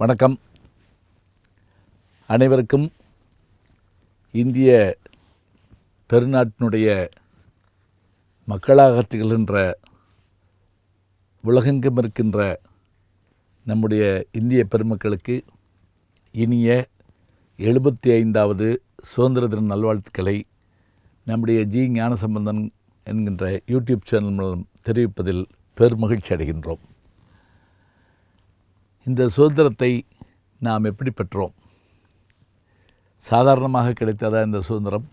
வணக்கம். அனைவருக்கும் இந்திய பெருநாட்டினுடைய மக்களாக திகழ்கின்ற உலகெங்கும் இருக்கின்ற நம்முடைய இந்திய பெருமக்களுக்கு இனிய எழுபத்தி ஐந்தாவது சுதந்திர தின நல்வாழ்த்துக்களை நம்முடைய ஜி ஞானசம்பந்தன் என்கின்ற யூடியூப் சேனல் மூலம் தெரிவிப்பதில் பெருமகிழ்ச்சி அடைகின்றோம். இந்த சுதந்திரத்தை நாம் எப்படி பெற்றோம்? சாதாரணமாக கிடைத்ததா இந்த சுதந்திரம்?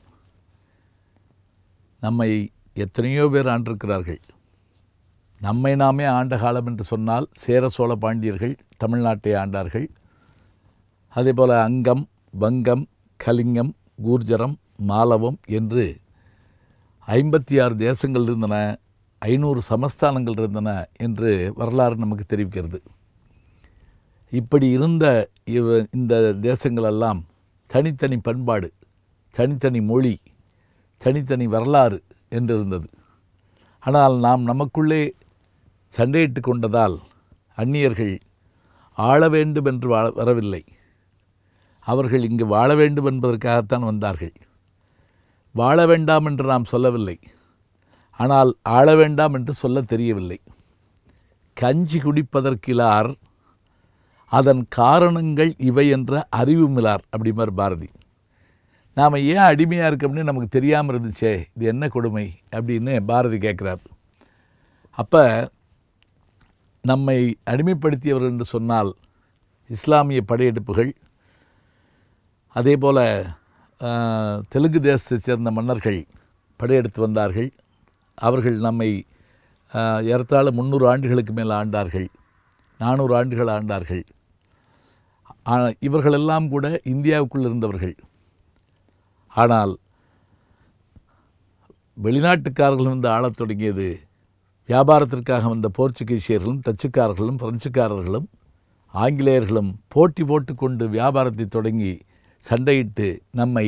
நம்மை எத்தனையோ பேர் ஆண்டிருக்கிறார்கள். நம்மை நாமே ஆண்ட காலம் என்று சொன்னால் சேர சோழ பாண்டியர்கள் தமிழ்நாட்டை ஆண்டார்கள். அதேபோல் அங்கம் வங்கம் கலிங்கம் கூர்ஜரம் மாலவம் என்று ஐம்பத்தி ஆறு தேசங்கள் இருந்தன ஐநூறு சமஸ்தானங்கள் இருந்தன என்று வரலாறு நமக்கு தெரிவிக்கிறது. இப்படி இருந்த இவ இந்த தேசங்களெல்லாம் தனித்தனி பண்பாடு தனித்தனி மொழி தனித்தனி வரலாறு என்றிருந்தது. ஆனால் நாம் நமக்குள்ளே சண்டையிட்டு கொண்டதால் அந்நியர்கள் ஆள வேண்டும் என்று வாழ வரவில்லை. அவர்கள் இங்கு வாழ வேண்டும் என்பதற்காகத்தான் வந்தார்கள். வாழ வேண்டாம் என்று நாம் சொல்லவில்லை. ஆனால் ஆள வேண்டாம் என்று சொல்ல தெரியவில்லை. கஞ்சி குடிப்பதற்கிலார் அதன் காரணங்கள் இவை என்ற அறிவுமிலார் அப்படிம்பார் பாரதி. நாம் ஏன் அடிமையாக இருக்கோம்னு நமக்கு தெரியாமல் இருந்துச்சே இது என்ன கொடுமை அப்படின்னு பாரதி கேட்குறார் அப்போ நம்மை அடிமைப்படுத்தியவர் என்று சொன்னால் இஸ்லாமிய படையெடுப்புகள் அதே போல் தெலுங்கு தேசத்தைச் சேர்ந்த மன்னர்கள் படையெடுத்து வந்தார்கள். அவர்கள் நம்மை ஏறத்தாழ முந்நூறு ஆண்டுகளுக்கு மேல் ஆண்டார்கள். நானூறு ஆண்டுகள் ஆண்டார்கள். ஆனால் இவர்களெல்லாம் கூட இந்தியாவுக்குள் இருந்தவர்கள். ஆனால் வெளிநாட்டுக்காரர்கள் வந்து ஆளத் தொடங்கியது வியாபாரத்திற்காக வந்த போர்ச்சுகீசியர்களும் டச்சுக்காரர்களும் பிரெஞ்சுக்காரர்களும் ஆங்கிலேயர்களும் போட்டி போட்டுக்கொண்டு வியாபாரத்தை தொடங்கி சண்டையிட்டு நம்மை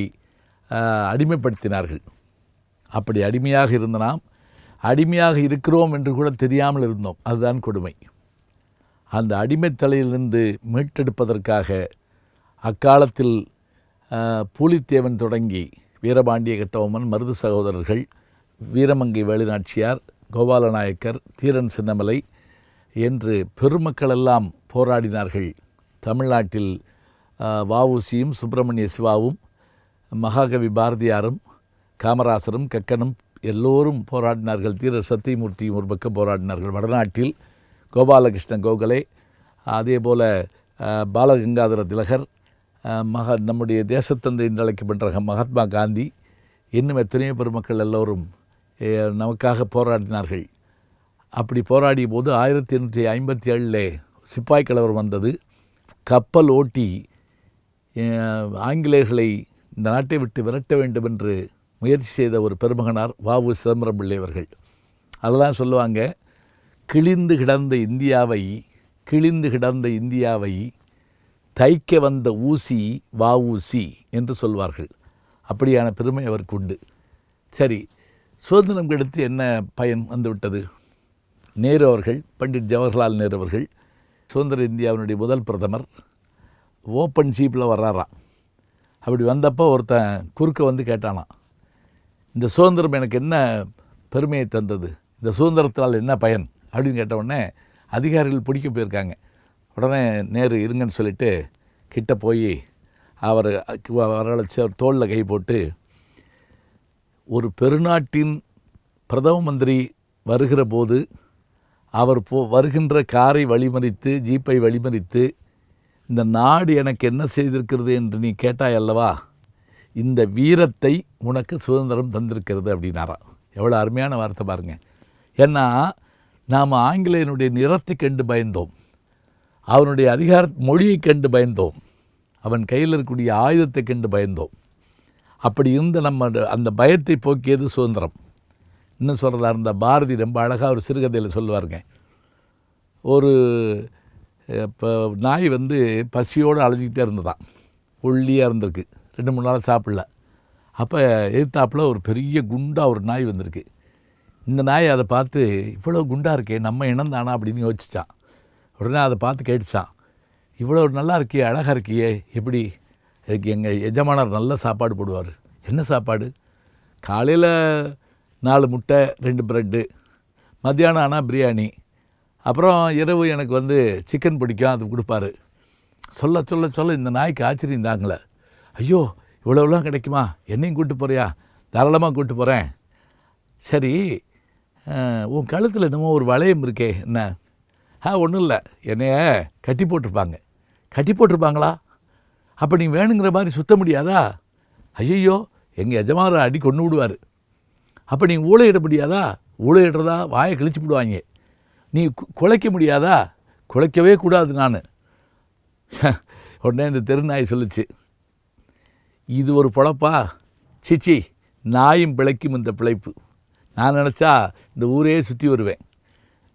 அடிமைப்படுத்தினார்கள். அப்படி அடிமையாக இருந்த நாம் அடிமையாக இருக்கிறோம் என்று கூட தெரியாமல் இருந்தோம். அதுதான் கொடுமை. அந்த அடிமைத்தலையிலிருந்து மீட்டெடுப்பதற்காக அக்காலத்தில் பூலித்தேவன் தொடங்கி வீரபாண்டிய கட்டபொம்மன் மருது சகோதரர்கள் வீரமங்கை வேலுநாச்சியார் கோபாலநாயக்கர் தீரன் சின்னமலை என்று பெருமக்களெல்லாம் போராடினார்கள். தமிழ்நாட்டில் வவுசியும் சுப்பிரமணிய சிவாவும் மகாகவி பாரதியாரும் காமராசரும் கக்கனும் எல்லோரும் போராடினார்கள். தீர சத்தியமூர்த்தியும் ஒரு பக்கம் போராடினார்கள். வடநாட்டில் கோபாலகிருஷ்ண கோகலே அதே போல் பாலகங்காதர திலகர் மக மகா நம்முடைய தேசத்தந்தை என்று அழைக்கப்படுற மகாத்மா காந்தி இன்னும் எத்தனையோ பெருமக்கள் எல்லோரும் நமக்காக போராடினார்கள். அப்படி போராடிய போது ஆயிரத்தி எண்ணூற்றி ஐம்பத்தி ஏழில் சிப்பாய் கலவர் வந்தது. கப்பல் ஓட்டி ஆங்கிலேயர்களை இந்த நாட்டை விட்டு விரட்ட வேண்டும் என்று முயற்சி செய்த ஒரு பெருமகனார் வாவு சிதம்பரம் பிள்ளை அவர்கள். அதெல்லாம் சொல்லுவாங்க. கிழிந்து கிடந்த இந்தியாவை கிழிந்து கிடந்த இந்தியாவை தைக்க வந்த ஊசி வஉசி என்று சொல்வார்கள். அப்படியான பெருமை அவருக்கு உண்டு. சரி சுதந்திரம் கெடுத்து என்ன பயன் வந்துவிட்டது? நேரு அவர்கள் பண்டிட் ஜவஹர்லால் நேரு அவர்கள் சுதந்திர இந்தியாவினுடைய முதல் பிரதமர் ஓப்பன் ஜீப்பில் வர்றாராம் அப்படி வந்தப்போ ஒருத்தன் குறுக்க வந்து கேட்டானாம் இந்த சுதந்திரம் எனக்கு என்ன பெருமையை தந்தது? இந்த சுதந்திரத்தால் என்ன பயன்? அப்படின்னு கேட்ட உடனே அதிகாரிகள் பிடிக்க போயிருக்காங்க. உடனே நேரு இருங்கன்னு சொல்லிட்டு கிட்ட போய் அவர் வரவழைச்சு அவர் தோளில் கை போட்டு ஒரு பெருநாட்டின் பிரதம மந்திரி வருகிற போது அவர் போ வருகின்ற காரை வழிமறித்து ஜீப்பை வழிமறித்து இந்த நாடு எனக்கு என்ன செய்திருக்கிறது என்று நீ கேட்டாய் அல்லவா? இந்த வீரத்தை உனக்கு சுதந்திரம் தந்திருக்கிறது அப்படின்னாராம். எவ்வளோ அருமையான வார்த்தை பாருங்கள் ஏன்னா நாம் ஆங்கிலேயனுடைய நிறத்தை கண்டு பயந்தோம். அவனுடைய அதிகார மொழியை கண்டு பயந்தோம். அவன் கையில் இருக்கக்கூடிய ஆயுதத்தை கண்டு பயந்தோம். அப்படி இருந்த நம்ம அந்த பயத்தை போக்கியது சுதந்திரம். இன்னும் சொல்கிறதா இருந்தால் பாரதி ரொம்ப அழகாக ஒரு சிறுகதையில் சொல்லுவாருங்க. ஒரு இப்போ நாய் வந்து பசியோடு அலைஞ்சிக்கிட்டே இருந்ததாம். ஒல்லியாக இருந்திருக்கு. ரெண்டு மூணு நாள் சாப்பிடல. அப்போ எதிர்த்தாப்பில் ஒரு பெரிய குண்டாக ஒரு நாய் வந்திருக்கு. இந்த நாய் அதை பார்த்து இவ்வளோ குண்டாக இருக்கே நம்ம இனந்தானா அப்படின்னு யோசிச்சான். உடனே அதை பார்த்து கேட்டுச்சான். இவ்வளோ நல்லா இருக்கியே அழகாக இருக்கியே எப்படி? இதுக்கு எங்கள் எஜமானர் நல்ல சாப்பாடு போடுவார். என்ன சாப்பாடு? காலையில் நாலு முட்டை ரெண்டு ப்ரெட்டு மத்தியானம் ஆனால் பிரியாணி. அப்புறம் இரவு எனக்கு வந்து சிக்கன் பிடிக்கும் அது கொடுப்பாரு. சொல்ல சொல்ல சொல்ல இந்த நாய்க்கு ஆச்சரியம் தாங்களே ஐயோ இவ்வளோலாம் கிடைக்குமா? என்னையும் கூப்பிட்டு போறியா? தாராளமாக கூப்பிட்டு போகிறேன் சரி உன் கழுத்தில் என்னமோ ஒரு வளையம் இருக்கே என்ன? ஆ ஒன்றும் இல்லை. என்னைய கட்டி போட்டிருப்பாங்க. கட்டி போட்டிருப்பாங்களா? அப்போ நீ வேணுங்கிற மாதிரி சுத்த முடியாதா? ஐயையோ எங்கள் எஜமான அடி கொண்டு விடுவார். அப்போ நீ ஊழையிட முடியாதா? ஊழையிடுறதா வாயை கிழிச்சு விடுவாங்க நீ குலைக்க முடியாதா? குலைக்கவே கூடாது நான். உடனே இந்த தெருநாய் சொல்லுச்சு. இது ஒரு பொழப்பா? சிச்சி நாயும் பிழைக்கும் இந்த பிழைப்பு. நான் நினச்சா இந்த ஊரே சுற்றி வருவேன்.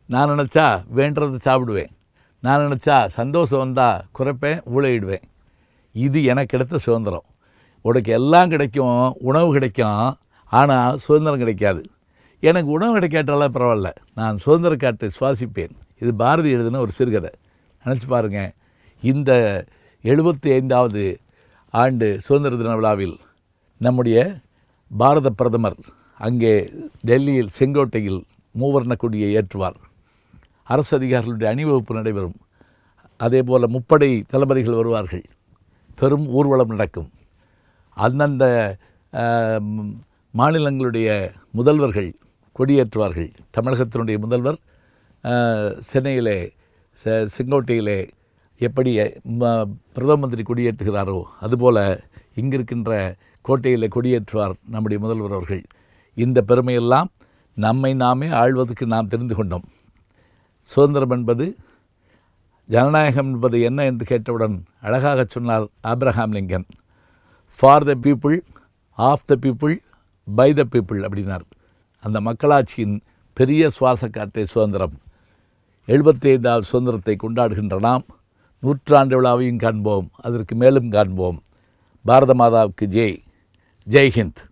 நான் நினச்சா வேண்டதை சாப்பிடுவேன். நான் நினச்சா சந்தோஷம் வந்தால் குறைப்பேன் ஊழையிடுவேன். இது எனக்கு கிடைத்த சுதந்திரம். உனக்கு எல்லாம் கிடைக்கும் உணவு கிடைக்கும் ஆனால் சுதந்திரம் கிடைக்காது. எனக்கு உணவு கிடைக்காட்டாலும் பரவாயில்ல. நான் சுதந்திர காற்றை சுவாசிப்பேன். இது பாரதி எழுதின ஒரு சிறுகதை. நினச்சி பாருங்கள் இந்த எழுபத்தி ஐந்தாவது ஆண்டு சுதந்திர தின விழாவில் நம்முடைய பாரத பிரதமர் அங்கே டெல்லியில் செங்கோட்டையில் மூவர்ண கொடியை ஏற்றுவார். அரசு அதிகாரிகளுடைய அணிவகுப்பு நடைபெறும். அதே போல் முப்படை தளபதிகள் வருவார்கள். பெரும் ஊர்வலம் நடக்கும். அந்தந்த மாநிலங்களுடைய முதல்வர்கள் கொடியேற்றுவார்கள். தமிழகத்தினுடைய முதல்வர் சென்னையிலே செ- செங்கோட்டையிலே எப்படி ம- பிரதம மந்திரி கொடியேற்றுகிறாரோ அதுபோல் இங்கிருக்கின்ற கோட்டையில் கொடியேற்றுவார் நம்முடைய முதல்வர் அவர்கள். இந்த பெருமையெல்லாம் நம்மை நாமே ஆழ்வதற்கு நாம் தெரிந்து கொண்டோம். சுதந்திரம் என்பது ஜனநாயகம் என்பது என்ன என்று கேட்டவுடன் அழகாக சொன்னார் Abraham Lincoln. For the people of the people by the people அப்படின்னார். அந்த மக்களாட்சியின் பெரிய சுவாச காற்றை சுதந்திரம். எழுபத்தி ஐந்தாவது சுதந்திரத்தை கொண்டாடுகின்ற நாம் நூற்றாண்டு விழாவையும் காண்போம் அதற்கு மேலும் காண்போம். பாரத மாதாவுக்கு ஜெய். ஜெய்ஹிந்த்